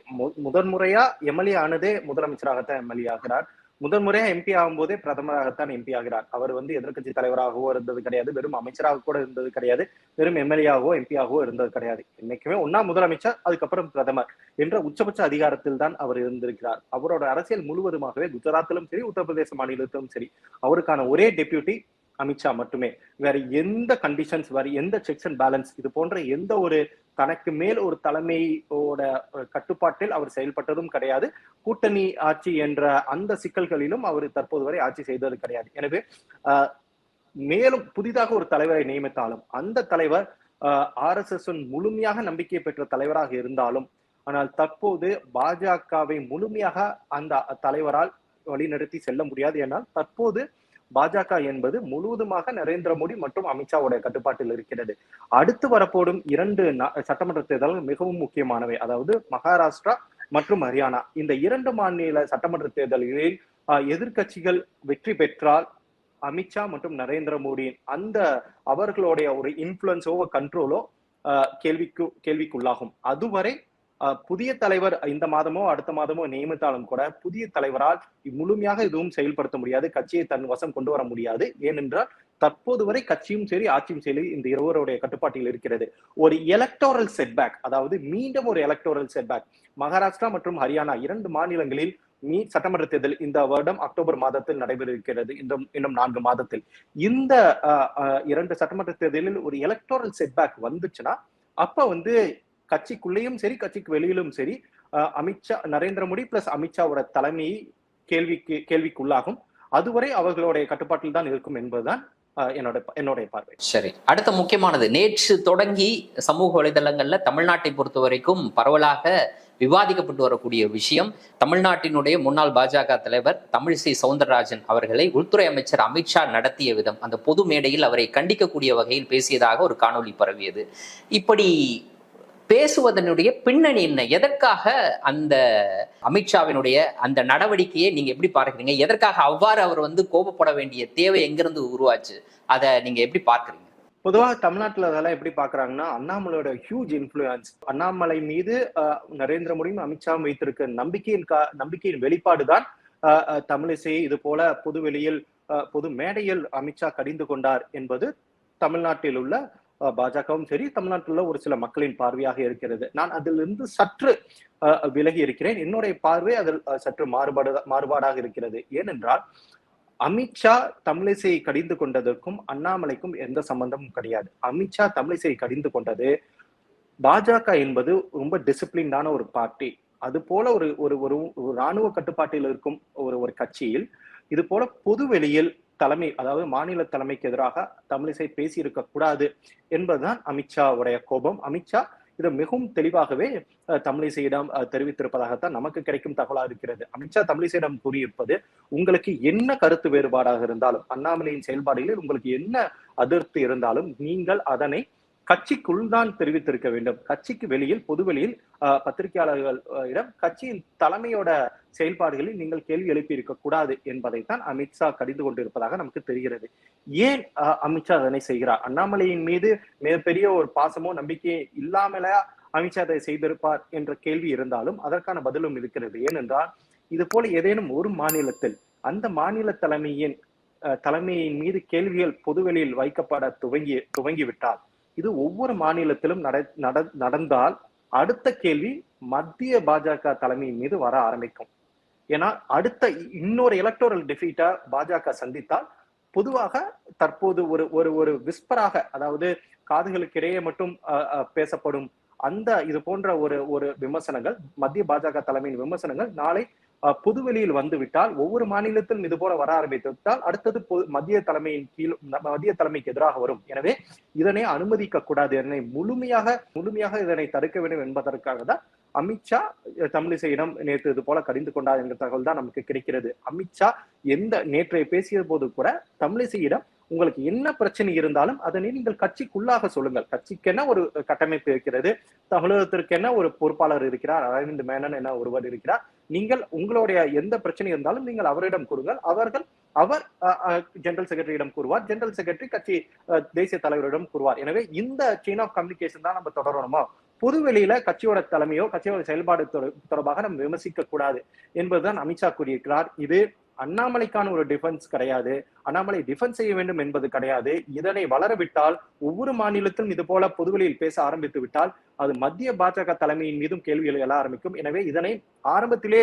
முதன்முறையா எம்எல்ஏ ஆனதே முதலமைச்சராகத்தான் எம்எல்ஏ ஆகிறார். முதன் முறையாக எம்பி ஆகும்போதே பிரதமராகத்தான் எம்பி ஆகிறார். அவர் வந்து எதிர்க்கட்சி தலைவராகவோ இருந்தது கிடையாது. வெறும் அமைச்சராக கூட இருந்தது கிடையாது. வெறும் எம்எல்ஏவாகவோ எம்பியாகவோ இருந்தது கிடையாது. என்னைக்குமே ஒன்னா முதலமைச்சர் அதுக்கப்புறம் பிரதமர் என்ற உச்சபட்ச அதிகாரத்தில் தான் அவர் இருந்திருக்கிறார். அவரோட அரசியல் முழுவதுமாகவே குஜராத்திலும் சரி உத்தரப்பிரதேச மாநிலத்திலும் சரி அவருக்கான ஒரே டெபியூட்டி அமித்ஷா மட்டுமே. வேற எந்த கண்டிஷன்ஸ் வேற எந்த செக்ஸ் அண்ட் பேலன்ஸ் இது போன்ற எந்த ஒரு தனக்கு மேல் ஒரு தலைமையோட கட்டுப்பாட்டில் அவர் செயல்பட்டதும் கிடையாது. கூட்டணி ஆட்சி என்ற அந்த சிக்கல்களிலும் அவர் தற்போது வரை ஆட்சி செய்தது கிடையாது. எனவே மேலும் புதிதாக ஒரு தலைவரை நியமித்தாலும் அந்த தலைவர் ஆர் எஸ் எஸ் முழுமையாக நம்பிக்கை பெற்ற தலைவராக இருந்தாலும் ஆனால் தற்போது பாஜகவை முழுமையாக அந்த தலைவரால் வழிநடத்தி செல்ல முடியாது. ஏன்னால் தற்போது பாஜக என்பது முழுவதுமாக நரேந்திர மோடி மற்றும் அமித்ஷாவுடைய கட்டுப்பாட்டில் இருக்கிறது. அடுத்து வரப்போடும் இரண்டு சட்டமன்ற தேர்தல்கள் மிகவும் முக்கியமானவை. அதாவது மகாராஷ்டிரா மற்றும் ஹரியானா. இந்த இரண்டு மாநில சட்டமன்ற தேர்தல்களில் எதிர்கட்சிகள் எதிர்க்கட்சிகள் வெற்றி பெற்றால் அமித்ஷா மற்றும் நரேந்திர மோடியின் அந்த அவர்களுடைய ஒரு இன்ஃபுளுன்ஸோ கண்ட்ரோலோ கேள்விக்கு கேள்விக்குள்ளாகும். அதுவரை புதிய தலைவர் இந்த மாதமோ அடுத்த மாதமோ நியமித்தாலும் கூட புதிய தலைவரால் முழுமையாக எதுவும் செயல்படுத்த முடியாது கட்சியை தன் வசம் கொண்டு வர முடியாது. ஏனென்றால் தற்போது வரை கட்சியும் சரி ஆட்சியும் சரி இந்த இருவருடைய கட்டுப்பாட்டில் இருக்கிறது. ஒரு எலக்டோரல் செட்பேக் அதாவது மீண்டும் ஒரு எலக்டோரல் செட்பேக் மகாராஷ்டிரா மற்றும் ஹரியானா இரண்டு மாநிலங்களில் மீ சட்டமன்ற தேர்தல் இந்த வருடம் அக்டோபர் மாதத்தில் நடைபெற இருக்கிறது இந்த இன்னும் நான்கு மாதத்தில். இந்த இரண்டு சட்டமன்ற தேர்தலில் ஒரு எலக்டோரல் செட்பேக் வந்துச்சுன்னா அப்ப வந்து கட்சிக்குள்ளேயும் சரி கட்சிக்கு வெளியிலும் சரி அமித்ஷா நரேந்திர மோடி பிளஸ் அமித்ஷாவோட தலைமை கேள்விக்கு கேள்விக்குள்ளாகும். அதுவரை அவர்களுடைய கட்டுப்பாட்டில் தான் இருக்கும் என்பதுதான் என்னோட என்னுடைய பார்வை. சரி. அடுத்த முக்கியமானது நேற்று தொடங்கி சமூக வலைதளங்கள்ல தமிழ்நாட்டை பொறுத்த வரைக்கும் பரவலாக விவாதிக்கப்பட்டு வரக்கூடிய விஷயம் தமிழ்நாட்டினுடைய முன்னாள் பாஜக தலைவர் தமிழிசை சவுந்தரராஜன் அவர்களை உள்துறை அமைச்சர் அமித்ஷா நடத்திய விதம் அந்த பொது மேடையில் அவரை கண்டிக்கக்கூடிய வகையில் பேசியதாக ஒரு காணொளி பரவியது. இப்படி பேசுவதனுடைய பின்னணி என்ன? எதற்காக அந்த அமித்ஷாவினுடைய அந்த நடவடிக்கையை நீங்க எப்படி பார்க்கறீங்க? எதற்காக அவ்வாறு அவர் வந்து கோபப்பட வேண்டிய தேவை எங்கிருந்து உருவாச்சு? அதை நீங்க எப்படி பார்க்கறீங்க? பொதுவாக தமிழ்நாட்டுல அதெல்லாம் எப்படி பாக்குறாங்கன்னா அண்ணாமலையோட ஹியூஜ் இன்ஃப்ளூயன்ஸ் அண்ணாமலை மீது நரேந்திர மோடியும் அமித்ஷாவும் வைத்திருக்க நம்பிக்கையின் கா- நம்பிக்கையின் வெளிப்பாடுதான் தான் ஆஹ், தமிழிசையை இது போல பொது வெளியில் பொது மேடையில் அமித்ஷா கடிந்து கொண்டார் என்பது தமிழ்நாட்டில் உள்ள பாஜகவும் சரி தமிழ்நாட்டில் ஒரு சில மக்களின் பார்வையாக இருக்கிறது. நான் அதிலிருந்து சற்று விலகி இருக்கிறேன். என்னுடைய பார்வை அதில் சற்று மாறுபாடு மாறுபாடாக இருக்கிறது. ஏனென்றால் அமித்ஷா தமிழிசையை கடிந்து கொண்டதற்கும் அண்ணாமலைக்கும் எந்த சம்பந்தமும் கிடையாது. அமித்ஷா தமிழிசையை கடிந்து கொண்டது பாஜக என்பது ரொம்ப டிசிப்ளின்டான ஒரு பார்ட்டி. அது போல ஒரு ஒரு ஒரு ஒரு ராணுவ கட்டுப்பாட்டில் இருக்கும் ஒரு ஒரு கட்சியில் இது போல பொதுவெளியில் தலைமை அதாவது மாநில தலைமைக்கு எதிராக தமிழிசை பேசியிருக்க கூடாது என்பதுதான் அமித்ஷாவுடைய கோபம். அமித்ஷா இது மிகவும் தெளிவாகவே தமிழிசையிடம் அஹ், தெரிவித்திருப்பதாகத்தான் நமக்கு கிடைக்கும் தகவலா இருக்கிறது. அமித்ஷா தமிழிசையிடம் கூறியிருப்பது உங்களுக்கு என்ன கருத்து வேறுபாடாக இருந்தாலும் அண்ணாமலையின் செயல்பாடுகளில் உங்களுக்கு என்ன அதிருப்தி இருந்தாலும் நீங்கள் அதனை கட்சிக்குள் தான் தெரிவித்திருக்க வேண்டும். கட்சிக்கு வெளியில் பொதுவெளியில் இடம் பத்திரிகையாளர்களிடம் கட்சியின் தலைமையோட செயல்பாடுகளில் நீங்கள் கேள்வி எழுப்பி இருக்கக்கூடாது என்பதைத்தான் அமித்ஷா கடிந்து கொண்டிருப்பதாக நமக்கு தெரிகிறது. ஏன் அமித்ஷா அதனை செய்கிறார்? அண்ணாமலையின் மீது மிகப்பெரிய ஒரு பாசமோ நம்பிக்கையோ இல்லாமலா அமித்ஷா அதை செய்திருப்பார் என்ற கேள்வி இருந்தாலும் அதற்கான பதிலும் இருக்கிறது. ஏனென்றால் இது போல ஏதேனும் ஒரு மாநிலத்தில் அந்த மாநில தலைமையின் தலைமையின் மீது கேள்விகள் பொதுவெளியில் வைக்கப்பட துவங்கி துவங்கிவிட்டால் இது ஒவ்வொரு மாநிலத்திலும் நட நடந்தால் அடுத்த கேள்வி மத்திய பாஜக தலைமையின் மீது வர ஆரம்பிக்கும். ஏன்னா அடுத்த இன்னொரு எலக்டோரல் டிஃபீட்டா பாஜக சந்தித்தால் பொதுவாக தற்போது ஒரு ஒரு ஒரு விஸ்பராக அதாவது காதுகளுக்கு இடையே மட்டும் பேசப்படும் அந்த இது போன்ற ஒரு ஒரு விமர்சனங்கள் மத்திய பாஜக தலைமையின் விமர்சனங்கள் நாளை புதுவெளியில் வந்துவிட்டால் ஒவ்வொரு மாநிலத்திலும் இது போல வர ஆரம்பித்து விட்டால் அடுத்தது பொது- மத்திய தலைமையின் கீழ் மத்திய தலைமைக்கு எதிராக வரும். எனவே இதனை அனுமதிக்க கூடாது. இதனை முழுமையாக முழுமையாக இதனை தடுக்க வேண்டும் என்பதற்காக தான் அமித்ஷா தமிழிசையிடம் நேற்று இது போல கடிந்து கொண்டார் என்ற தகவல் தான் நமக்கு கிடைக்கிறது. அமித்ஷா எந்த நேற்றைய பேசிய போது கூட தமிழிசையிடம் உங்களுக்கு என்ன பிரச்சனை இருந்தாலும் அதனை நீங்கள் கட்சிக்குள்ளாக சொல்லுங்கள். கட்சிக்கென ஒரு கட்டமைப்பு இருக்கிறது? தமிழகத்திற்கென ஒரு பொறுப்பாளர் இருக்கிறார்? அரவிந்த் மேனன் என ஒருவர் இருக்கிறார். நீங்கள் உங்களுடைய எந்த பிரச்சனை இருந்தாலும் நீங்கள் அவரிடம் கூறுங்கள். அவர்கள் அவர் ஜெனரல் செக்ரட்டரியிடம் கூறுவார். ஜெனரல் செக்ரட்டரி கட்சி தேசிய தலைவரிடம் கூறுவார். எனவே இந்த செயின் ஆஃப் கம்யூனிகேஷன் தான் நம்ம தொடரணுமா? பொதுவெளியில கட்சியோட தலைமையோ கட்சியோட செயல்பாடு தொடர்பாக நம்ம விமர்சிக்க கூடாது என்பதுதான் அமித்ஷா கூறியிருக்கிறார். இது அண்ணாமலைக்கான ஒரு டிஃபென்ஸ் கிடையாது. அண்ணாமலை டிஃபென்ஸ் செய்ய வேண்டும் என்பது கிடையாது. இதனை வளரவிட்டால் ஒவ்வொரு மாநிலத்திலும் இது போல பொதுவெளியில் பேச ஆரம்பித்து விட்டால் அது மத்திய பாஜக தலைமையின் மீதும் கேள்விகள் எழ ஆரம்பிக்கும். எனவே இதனை ஆரம்பத்திலே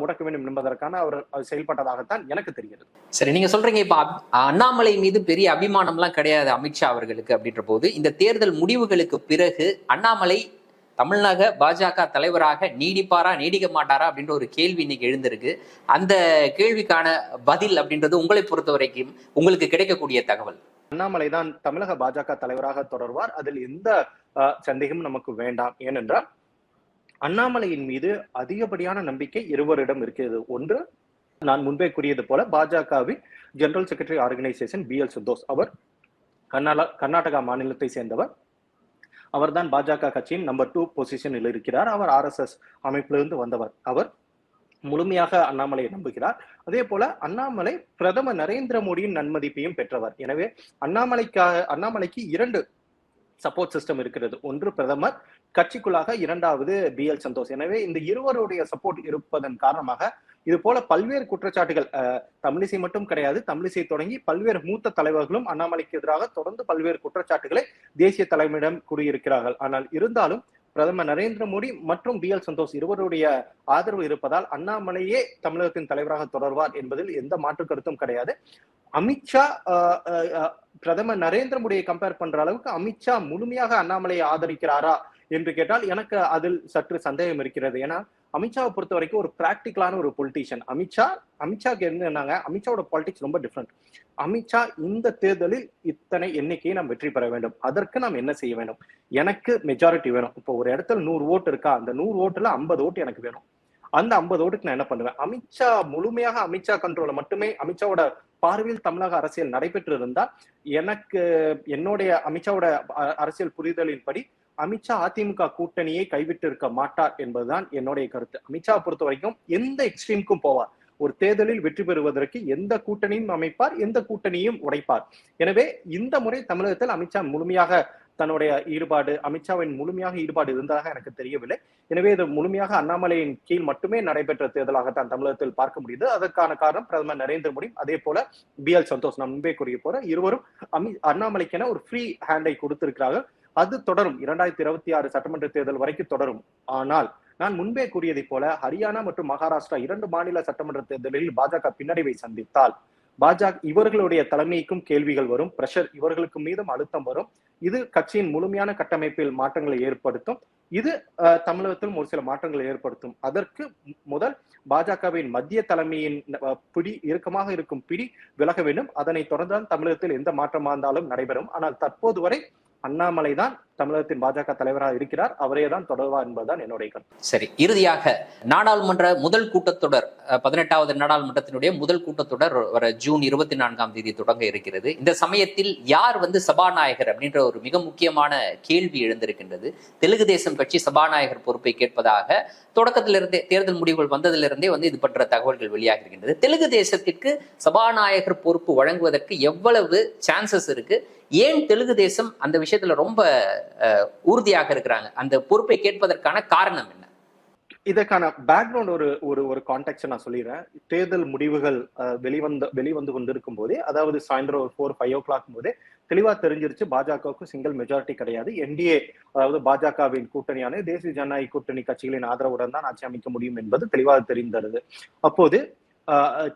முடக்க வேண்டும் என்பதற்கான அவர் செயல்பட்டதாகத்தான் எனக்கு தெரிகிறது. சரி நீங்க சொல்றீங்க இப்ப அண்ணாமலை மீது பெரிய அபிமானம்லாம் கிடையாது அமித்ஷா அவர்களுக்கு அப்படின்ற போது இந்த தேர்தல் முடிவுகளுக்கு பிறகு அண்ணாமலை தமிழ்நாக பாஜக தலைவராக நீடிப்பாரா நீடிக்க மாட்டாரா அப்படின்ற ஒரு கேள்வி இன்னைக்கு எழுந்திருக்கு. அந்த கேள்விக்கான பதில் அப்படின்றது உங்களை பொறுத்த வரைக்கும் உங்களுக்கு கிடைக்கக்கூடிய தகவல். அண்ணாமலை தான் தமிழக பாஜக தலைவராக தொடர்வார். அதில் எந்த சந்தேகமும் நமக்கு வேண்டாம். ஏனென்றால் அண்ணாமலையின் மீது அதிகப்படியான நம்பிக்கை இருவரிடம் இருக்கிறது. ஒன்று நான் முன்பே கூறியது போல பாஜகவின் general secretary organisation B L Santhosh அவர் கர்நாடகா மாநிலத்தை சேர்ந்தவர். அவர்தான் பாஜக கட்சியின் நம்பர் டூ பொசிஷனில் இருக்கிறார். அவர் ஆர்எஸ்எஸ் அமைப்பிலிருந்து வந்தவர். அவர் முழுமையாக அண்ணாமலையை நம்புகிறார். அதே போல அண்ணாமலை பிரதமர் நரேந்திர மோடியின் நன்மதிப்பையும் பெற்றவர். எனவே அண்ணாமலைக்காக அண்ணாமலைக்கு இரண்டு சப்போர்ட் சிஸ்டம் இருக்கிறது. ஒன்று பிரதமர் கட்சிக்குள்ளாக இரண்டாவது பி எல் சந்தோஷ். எனவே இந்த இருவருடைய சப்போர்ட் இருப்பதன் காரணமாக இது போல பல்வேறு குற்றச்சாட்டுகள் அஹ், தமிழிசை மட்டும் கிடையாது தமிழிசை தொடங்கி பல்வேறு மூத்த தலைவர்களும் அண்ணாமலைக்கு எதிராக தொடர்ந்து பல்வேறு குற்றச்சாட்டுகளை தேசிய தலைமையிடம் கூறியிருக்கிறார்கள். ஆனால் இருந்தாலும் பிரதமர் நரேந்திர மோடி மற்றும் பி எல் சந்தோஷ் இருவருடைய ஆதரவு இருப்பதால் அண்ணாமலையே தமிழகத்தின் தலைவராக தொடர்வார் என்பதில் எந்த மாற்று கருத்தும் கிடையாது. அமித்ஷா பிரதமர் நரேந்திர மோடியை கம்பேர் பண்ற அளவுக்கு அமித்ஷா முழுமையாக அண்ணாமலையை ஆதரிக்கிறாரா என்று கேட்டால் எனக்கு அதில் சற்று சந்தேகம் இருக்கிறது. ஏன்னா அமித்ஷாவை பொறுத்த வரைக்கும் ஒரு பிராக்டிக்கலான ஒரு பொலிட்டீஷியன் அமித்ஷா அமித்ஷாக்கு என்னன்னாங்க அமித்ஷாவோட பாலிடிக்ஸ் ரொம்ப டிஃப்ரெண்ட் அமித்ஷா இந்த தேர்தலில் இத்தனை எண்ணிக்கையை நாம் வெற்றி பெற வேண்டும். அதற்கு நாம் என்ன செய்ய வேண்டும்? எனக்கு மெஜாரிட்டி வேணும். இப்போ ஒரு இடத்துல நூறு ஓட்டு இருக்கா? அந்த நூறு ஓட்டுல ஐம்பது ஓட்டு எனக்கு வேணும். அந்த ஐம்பது ஓட்டுக்கு நான் என்ன பண்ணுவேன்? அமித்ஷா முழுமையாக அமித்ஷா கண்ட்ரோல மட்டுமே அமித்ஷாவோட பார்வையில் தமிழக அரசியல் நடைபெற்று இருந்தால் எனக்கு என்னுடைய அமித்ஷாவோட அரசியல் புரிதலின்படி அமித்ஷா அதிமுக கூட்டணியை கைவிட்டு இருக்க மாட்டார் என்பதுதான் என்னுடைய கருத்து. அமித்ஷா பொறுத்த வரைக்கும் எந்த எக்ஸ்ட்ரீமுக்கும் போவார். ஒரு தேர்தலில் வெற்றி பெறுவதற்கு எந்த கூட்டணியும் அமைப்பார் எந்த கூட்டணியும் உடைப்பார். எனவே இந்த முறை தமிழகத்தில் அமித்ஷா முழுமையாக தன்னுடைய ஈடுபாடு அமித்ஷாவின் முழுமையாக ஈடுபாடு இருந்ததாக எனக்கு தெரியவில்லை. எனவே இது முழுமையாக அண்ணாமலையின் கீழ் மட்டுமே நடைபெற்ற தேர்தலாகத்தான் தமிழகத்தில் பார்க்க முடியுது. அதற்கான காரணம் பிரதமர் நரேந்திர மோடி அதே போல பி எல் சந்தோஷ் நான் முன்பே கூறிய போற இருவரும் அமி அண்ணாமலைக்கென ஒரு ஃப்ரீ ஹேண்டை கொடுத்திருக்கிறார்கள். அது தொடரும். இரண்டாயிரத்தி இருபத்தி ஆறு சட்டமன்ற தேர்தல் வரைக்கும் தொடரும். ஆனால் நான் முன்பே கூறியதைப் போல ஹரியானா மற்றும் மகாராஷ்டிரா இரண்டு மாநில சட்டமன்ற தேர்தலில் பாஜக பின்னடைவை சந்தித்தால் பாஜக இவர்களுடைய தலைமைக்கும் கேள்விகள் வரும் பிரஷர் இவர்களுக்கு மீதும் அழுத்தம் வரும். இது கட்சியின் முழுமையான கட்டமைப்பில் மாற்றங்களை ஏற்படுத்தும். இது அஹ், தமிழகத்திலும் ஒரு சில மாற்றங்களை ஏற்படுத்தும். அதற்கு முதல் பாஜகவின் மத்திய தலைமையின் பிடி இறுக்கமாக இருக்கும் பிடி விலக வேண்டும். அதனைத் தொடர்ந்து தமிழகத்தில் எந்த மாற்றமா இருந்தாலும் நடைபெறும். ஆனால் தற்போது வரை அண்ணாமலை தான் தமிழகத்தின் பாஜக தலைவராக இருக்கிறார். அவரே தான் தொடர்வார் என்பதுதான் என்னுடைய கருத்து. சரி இறுதியாக நாடாளுமன்ற முதல் கூட்டத்தொடர் பதினெட்டாவது நாடாளுமன்றத்தினுடைய முதல் கூட்டத்தொடர் வர ஜூன் இருபத்தி நான்காம் தேதி தொடங்க இருக்கிறது. இந்த சமயத்தில் யார் வந்து சபாநாயகர் அப்படின்ற ஒரு மிக முக்கியமான கேள்வி எழுந்திருக்கின்றது. தெலுங்கு தேசம் கட்சி சபாநாயகர் பொறுப்பை கேட்பதாக தொடக்கத்திலிருந்தே தேர்தல் முடிவுகள் வந்ததிலிருந்தே வந்து இது பற்ற தகவல்கள் வெளியாகி இருக்கின்றது. தெலுங்கு தேசத்திற்கு சபாநாயகர் பொறுப்பு வழங்குவதற்கு எவ்வளவு சான்சஸ் இருக்கு? ஏன் தெலுங்கு தேசம் அந்த விஷயத்துல ரொம்ப உறுதியாக இருக்கிறாங்க. அந்த பொறுப்பை கேட்பதற்கான காரணம் என்ன? இதற்கான பேக்ரவுண்ட் ஒரு ஒரு ஒரு கான்டெக்ட் நான் சொல்லிடுறேன். தேர்தல் முடிவுகள் வெளிவந்த வெளிவந்து கொண்டிருக்கும் போதே அதாவது சாயந்தரம் ஒரு ஃபோர் ஃபைவ் ஓ கிளாக் போதே தெளிவா தெரிஞ்சிருச்சு பாஜகவுக்கு சிங்கிள் மெஜாரிட்டி கிடையாது. என்டிஏ அதாவது பாஜகவின் கூட்டணியான தேசிய ஜனநாயக கூட்டணி கட்சிகளின் ஆதரவுடன் தான் ஆட்சி அமைக்க முடியும் என்பது தெளிவாக தெரிந்தது. அப்போது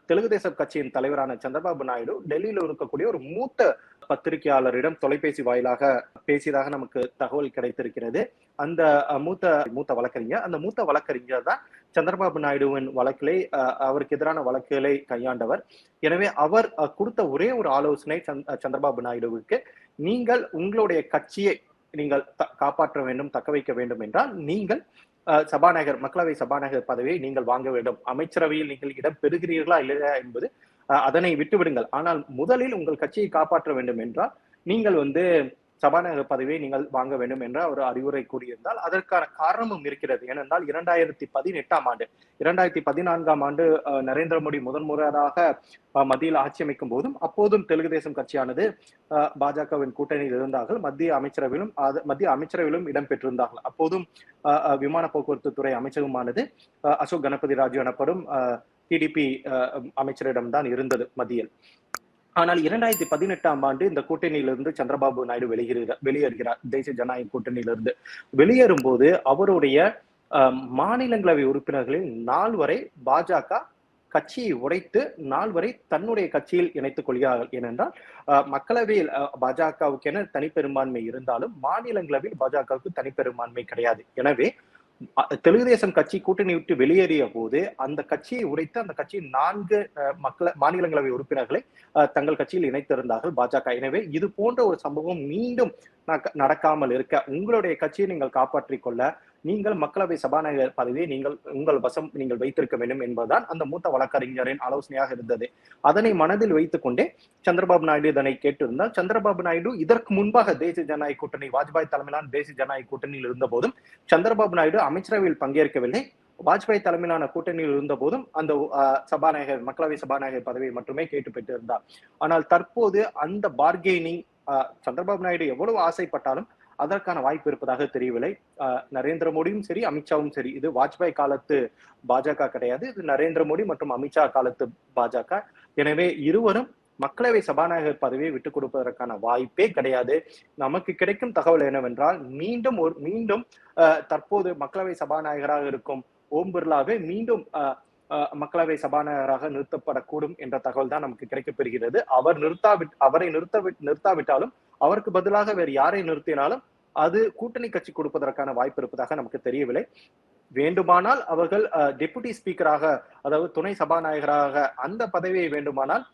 தெலுங்கு தேசம் கட்சியின் தலைவரான சந்திரபாபு நாயுடு டெல்லியில் இருக்கக்கூடிய ஒரு மூத்த பத்திரிகையாளரிடம் தொலைபேசி வாயிலாக பேசியதாக நமக்கு தகவல் கிடைத்திருக்கிறது. அந்த மூத்த மூத்த வழக்கறிஞர் அந்த மூத்த வழக்கறிஞர் தான் சந்திரபாபு நாயுடுவின் வழக்கிலே அஹ், அவருக்கு எதிரான வழக்குகளை கையாண்டவர். எனவே அவர் அஹ், கொடுத்த ஒரே ஒரு ஆலோசனை சந்திரபாபு நாயுடுவுக்கு நீங்கள் உங்களுடைய கட்சியை நீங்கள் காப்பாற்ற வேண்டும் தக்க வைக்க வேண்டும் என்றால் நீங்கள் சபாநாயகர் மக்களவை சபாநாயகர் பதவியை நீங்கள் வாங்க வேண்டும். அமைச்சரவையில் நீங்கள் இடம் பெறுகிறீர்களா இல்லையா என்பது அஹ், அதனை விட்டுவிடுங்கள். ஆனால் முதலில் உங்கள் கட்சியை காப்பாற்ற வேண்டும் என்றால் நீங்கள் வந்து சபாநாயகர் பதவியை நீங்கள் வாங்க வேண்டும் என்ற ஒரு அறிவுரை கூறியிருந்தால் அதற்கான காரணமும் இருக்கிறது. ஏனென்றால் இரண்டாயிரத்தி பதினெட்டாம் ஆண்டு இரண்டாயிரத்தி பதினான்காம் ஆண்டு அஹ், நரேந்திர மோடி முதன்முறையாக மத்தியில் ஆட்சி அமைக்கும் போதும் அப்போதும் தெலுங்கு தேசம் கட்சியானது அஹ், பாஜகவின் கூட்டணியில் இருந்தார்கள். மத்திய அமைச்சரவையிலும் மத்திய அமைச்சரவையிலும் இடம்பெற்றிருந்தார்கள். அப்போதும் அஹ், விமான போக்குவரத்து துறை அமைச்சகமானது அஹ், அசோக் கணபதி ராஜு எனப்படும் டிடிபி அமைச்சரிடம்தான் இருந்தது மத்தியில். ஆனால் இரண்டாயிரத்தி பதினெட்டாம் ஆண்டு இந்த கூட்டணியிலிருந்து சந்திரபாபு நாயுடு வெளியேறுகிறார் வெளியேறுகிறார். தேசிய ஜனநாயக கூட்டணியிலிருந்து வெளியேறும் போது அவருடைய மாநிலங்களவை உறுப்பினர்களில் நால்வரை பாஜக கட்சியை உடைத்து நாள் வரை தன்னுடைய கட்சியில் இணைத்துக் கொள்கிறார்கள். ஏனென்றால் அஹ், மக்களவையில் அஹ், என தனிப்பெரும்பான்மை இருந்தாலும் மாநிலங்களவையில் பாஜகவுக்கு தனிப்பெரும்பான்மை கிடையாது. எனவே தெலுங்கு தேசம் கட்சி கூட்டணி விட்டு வெளியேறிய போது அந்த கட்சியை உடைத்து அந்த கட்சியின் நான்கு அஹ், மக்கள மாநிலங்களவை உறுப்பினர்களை தங்கள் கட்சியில் இணைத்திருந்தார்கள் பாஜக. எனவே இது போன்ற ஒரு சம்பவம் மீண்டும் நடக்காமல் இருக்க உங்களுடைய கட்சியை நீங்கள் காப்பாற்றிக் கொள்ள நீங்கள் மக்களவை சபாநாயகர் பதவியை நீங்கள் உங்கள் வசம் நீங்கள் வைத்திருக்க வேண்டும் என்பதுதான் அந்த மூத்த வழக்கறிஞரின் ஆலோசனையாக இருந்தது. அதனை மனதில் வைத்துக் கொண்டே சந்திரபாபு நாயுடு இதனை கேட்டிருந்தால் சந்திரபாபு நாயுடு இதற்கு முன்பாக தேசிய ஜனநாயக கூட்டணி வாஜ்பாய் தலைமையிலான தேசிய ஜனநாயக கூட்டணியில் இருந்த போதும் சந்திரபாபு நாயுடு அமைச்சரவையில் பங்கேற்கவில்லை. வாஜ்பாய் தலைமையிலான கூட்டணியில் இருந்த போதும் அந்த சபாநாயகர் மக்களவை சபாநாயகர் பதவியை மட்டுமே கேட்டு பெற்றிருந்தார். ஆனால் தற்போது அந்த பார்கெனிங் சந்திரபாபு நாயுடு எவ்வளவு ஆசைப்பட்டாலும் அதற்கான வாய்ப்பு இருப்பதாக தெரியவில்லை. அஹ், நரேந்திர மோடியும் சரி அமித்ஷாவும் சரி. இது வாஜ்பாய் காலத்து பாஜக கிடையாது. இது நரேந்திர மோடி மற்றும் அமித்ஷா காலத்து பாஜக. எனவே இருவரும் மக்களவை சபாநாயகர் பதவியை விட்டுக் கொடுப்பதற்கான வாய்ப்பே கிடையாது. நமக்கு கிடைக்கும் தகவல் என்னவென்றால் மீண்டும் ஒரு மீண்டும் தற்போது மக்களவை சபாநாயகராக இருக்கும் ஓம் பிர்லாவே மீண்டும் மக்களவை சபாநாயகராக நிறுத்தப்படக்கூடும் என்ற தகவல் தான் நமக்கு கிடைக்கப்பெறுகிறது அவர் நிறுத்தாவி அவரை நிறுத்த நிறுத்தாவிட்டாலும் அவருக்கு பதிலாக வேறு யாரை நிறுத்தினாலும் அது கூட்டணி கட்சி கொடுப்பதற்கான வாய்ப்பு இருப்பதாக நமக்கு தெரியவில்லை. வேண்டுமானால் அவர்கள் டெபுட்டி ஸ்பீக்கராக அதாவது துணை சபாநாயகராக அந்த பதவியை வேண்டுமானால்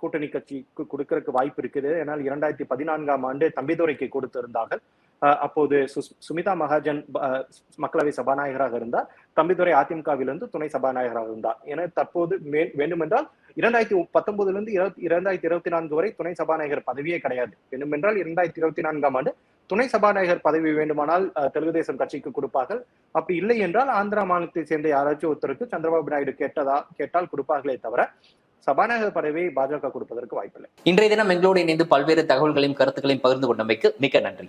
கூட்டணி கட்சிக்கு கொடுக்கறதுக்கு வாய்ப்பு இருக்குது. ஏன்னால் இரண்டாயிரத்தி பதினான்காம் ஆண்டு தம்பிதுரைக்கு கொடுத்திருந்தார்கள். அப்போது சுமிதா மகாஜன் மக்களவை சபாநாயகராக இருந்தார். தம்பிதுரை அதிமுகவிலிருந்து துணை சபாநாயகராக இருந்தார். என தற்போது வேண்டுமென்றால் இரண்டாயிரத்தி பத்தொன்பதுல இருந்து இரண்டாயிரத்தி இருபத்தி நான்கு வரை துணை சபாநாயகர் பதவியே கிடையாது. வேண்டுமென்றால் இரண்டாயிரத்தி இருபத்தி நான்காம் ஆண்டு துணை சபாநாயகர் பதவி வேண்டுமானால் அஹ், தெலுங்கு தேசம் கட்சிக்கு கொடுப்பார்கள். அப்படி இல்லை என்றால் ஆந்திரா மாநிலத்தை சேர்ந்த யாராச்சும் ஒருத்தருக்கு சந்திரபாபு நாயுடு கேட்டதா கேட்டால் கொடுப்பார்களே தவிர சபாநாயகர் பதவியை பாஜக கொடுப்பதற்கு வாய்ப்பில்லை. இன்றைய தினம் எங்களோடு இணைந்து பல்வேறு தகவல்களையும் கருத்துக்களையும் பகிர்ந்து கொண்டமைக்கு மிக்க நன்றி.